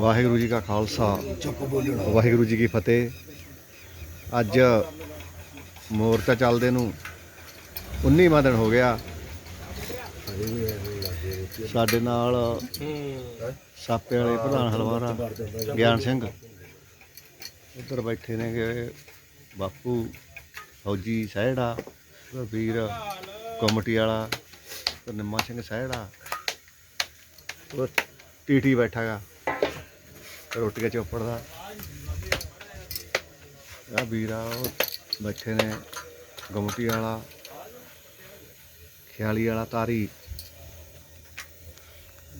ਵਾਹਿਗੁਰੂ ਜੀ ਕਾ ਖਾਲਸਾ, ਵਾਹਿਗੁਰੂ ਜੀ ਕੀ ਫਤਿਹ। ਅੱਜ ਮੋਰਚਾ ਚੱਲਦੇ ਨੂੰ 19ਵਾਂ ਦਿਨ ਹੋ ਗਿਆ। ਸਾਡੇ ਨਾਲ ਸਾਪੇ ਵਾਲੇ ਪ੍ਰਧਾਨ ਹਲਵਾਰਾ, ਗਿਆਨ ਸਿੰਘ। ਉੱਧਰ ਬੈਠੇ ਨੇਗੇ ਬਾਪੂ ਫੌਜੀ ਸਹਿੜਾ ਉਹਦਾ ਵੀਰ ਕਮੇਟੀ ਵਾਲਾ ਤੇ ਨਿੰਮਾ ਸਿੰਘ ਸਹਿੜਾ। ਉਹ ਟੀਟੀ ਬੈਠਾਗਾ। ਰੋਟੀਆਂ ਚੋਪੜ ਦਾ ਆ ਵੀਰਾ ਉਹ ਬੈਠੇ ਨੇ, ਗਮਟੀ ਵਾਲਾ, ਖਿਆਲੀ ਵਾਲਾ ਤਾਰੀ।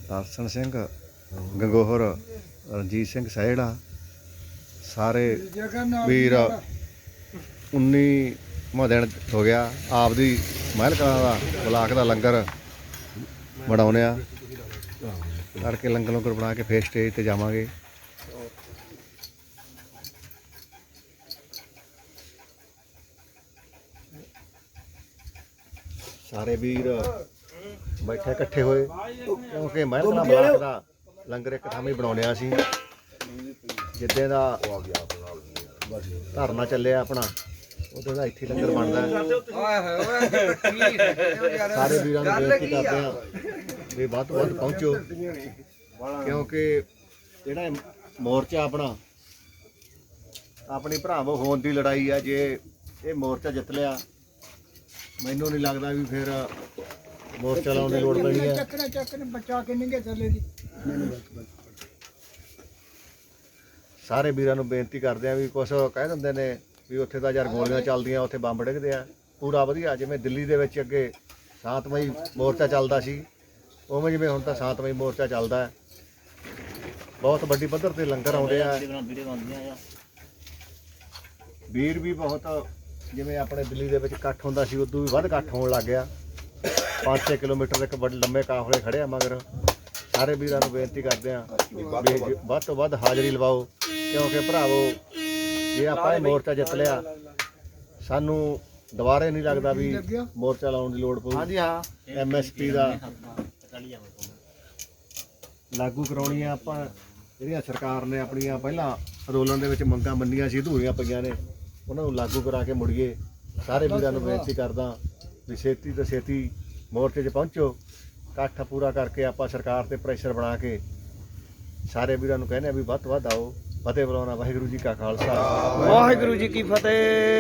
ਦਰਸ਼ਨ ਸਿੰਘ, ਗੰਗੋਹਰ, ਰਣਜੀਤ ਸਿੰਘ ਸਹਿੜਾ, ਸਾਰੇ ਵੀਰ 19 ਵਾਂ ਦਿਨ ਹੋ ਗਿਆ। ਆਪਦੀ ਮਹਿਲ ਕਲਾ ਦਾ ਬਲਾਕ ਦਾ ਲੰਗਰ ਬਣਾਉਨੇ ਕਰਕੇ ਲੰਗਰ ਲੰਗਰ ਬਣਾ ਕੇ ਫੇਰ ਸਟੇਜ ਤੇ ਜਾਵਾਂਗੇ। ਸਾਰੇ ਵੀਰ ਬੈਠੇ ਇਕੱਠੇ ਹੋਏ ਕਿਉਂਕਿ ਮਹਿਲ ਕਲਾਂ ਬਲਾਕ ਦਾ ਲੰਗਰ ਇੱਕ ਥਾਂ ਹੀ ਬਣਾਉਣੇ ਆ ਸੀ। ਜਿੱਦੇ ਦਾ ਧਰਨਾ ਚੱਲਿਆ ਆਪਣਾ ਉਹਦੇ ਦਾ ਇੱਥੇ ਲੰਗਰ ਬਣਦਾ। ਹੈ। ਸਾਰੇ ਵੀਰਾਂ ਨੂੰ ਬੇਨਤੀ ਕਰਦੇ ਆ ਵੀ ਵੱਧ ਤੋਂ ਵੱਧ ਪਹੁੰਚੋ। ਕਿਉਂਕਿ ਜਿਹੜਾ ਇਹ ਮੋਰਚਾ ਆਪਣਾ ਆਪਣੀ ਭਰਾਵੋ ਹੋਣ ਦੀ ਲੜਾਈ ਆ ਜੇ ਇਹ ਮੋਰਚਾ ਜਿੱਤ ਲਿਆ ਮੈਨੂੰ ਨਹੀਂ ਲੱਗਦਾ ਵੀ ਫਿਰ ਮੋਰਚਾ ਲਾਉਣ ਦੀ ਲੋੜ ਪੈਣੀ ਹੈ ਚੱਕਣਾ ਚੱਕਣ ਬਚਾ ਕੇ ਨਿੰਗੇ ਚੱਲੇ ਦੀ। ਸਾਰੇ ਵੀਰਾਂ ਨੂੰ ਬੇਨਤੀ ਕਰਦੇ ਆ ਵੀ ਕੁਛ ਕਹਿ ਦਿੰਦੇ ਨੇ ਵੀ ਉੱਥੇ ਤਾਂ ਯਾਰ ਗੋਲੀਆਂ ਚੱਲਦੀਆਂ ਉੱਥੇ ਬੰਬ ਡਿੱਗਦੇ ਆ। ਪੂਰਾ ਵਧੀਆ ਜਿਵੇਂ ਦਿੱਲੀ ਦੇ ਵਿੱਚ ਅੱਗੇ ਸ਼ਾਂਤਮਈ ਮੋਰਚਾ ਚੱਲਦਾ ਸੀ। ਉਵੇਂ ਜਿਵੇਂ ਹੁਣ ਤਾਂ ਸ਼ਾਂਤਮਈ ਮੋਰਚਾ ਚੱਲਦਾ ਹੈ। ਬਹੁਤ ਵੱਡੀ ਪੱਧਰ ਤੇ ਲੰਗਰ ਆਉਂਦੇ ਆ। ਵੀਰ ਵੀ ਬਹੁਤ ਜਿਵੇਂ ਆਪਣੇ ਦਿੱਲੀ ਦੇ ਵਿੱਚ ਇਕੱਠ ਹੁੰਦਾ ਸੀ ਉਦੋਂ ਵੀ ਵੱਧ ਇਕੱਠ ਹੋਣ ਲੱਗ ਗਿਆ। 5-6 ਕਿਲੋਮੀਟਰ ਦੇ ਇੱਕ ਵੱਡੇ ਲੰਮੇ ਕਾਫਲੇ ਖੜੇ ਆ ਮਗਰ ਸਾਰੇ ਵੀਰਾਂ ਨੂੰ ਬੇਨਤੀ ਕਰਦੇ ਆ ਵੀ ਵੱਧ ਤੋਂ ਵੱਧ। ਹਾਜ਼ਰੀ ਲਵਾਓ ਕਿਉਂਕਿ ਭਰਾਵੋ ਜੇ ਆਪਾਂ ਇਹ ਮੋਰਚਾ ਜਿੱਤ ਲਿਆ ਸਾਨੂੰ ਦੁਬਾਰੇ ਨਹੀਂ ਲੱਗਦਾ ਵੀ ਮੋਰਚਾ ਲਾਉਣ ਦੀ ਲੋੜ ਪਊ। ਹਾਂਜੀ ਹਾਂ। ਐਮਐਸਪੀ ਦਾ ਲਾਗੂ ਕਰਾਉਣੀਆਂ ਆਪਾਂ। ਜਿਹੜੀਆਂ ਸਰਕਾਰ ਨੇ ਆਪਣੀਆਂ ਪਹਿਲਾਂ ਅੰਦੋਲਨ ਦੇ ਵਿੱਚ ਮੰਗਾਂ ਮੰਨੀਆਂ ਸੀ, ਅਧੂਰੀਆਂ ਪਈਆਂ ਨੇ, ਉਹਨਾਂ ਨੂੰ ਲਾਗੂ ਕਰਾ ਕੇ ਮੁੜੀਏ। ਸਾਰੇ ਵੀਰਾਂ ਨੂੰ ਬੇਨਤੀ ਕਰਦਾ ਵੀ ਛੇਤੀ ਤੋਂ ਛੇਤੀ ਮੋਰਚੇ 'ਚ ਪਹੁੰਚੋ, ਇਕੱਠ ਪੂਰਾ ਕਰਕੇ ਆਪਾਂ ਸਰਕਾਰ ਤੇ ਪ੍ਰੈਸ਼ਰ ਬਣਾ ਕੇ ਸਾਰੇ ਵੀਰਾਂ ਨੂੰ ਕਹਿੰਦੇ ਆ ਵੀ ਵੱਧ ਤੋਂ ਵੱਧ ਆਓ। ਫਤਿਹ ਬੁਲਾਉਣਾ, ਵਾਹਿਗੁਰੂ ਜੀ ਕਾ ਖਾਲਸਾ। ਵਾਹਿਗੁਰੂ ਜੀ ਕੀ ਫਤਿਹ।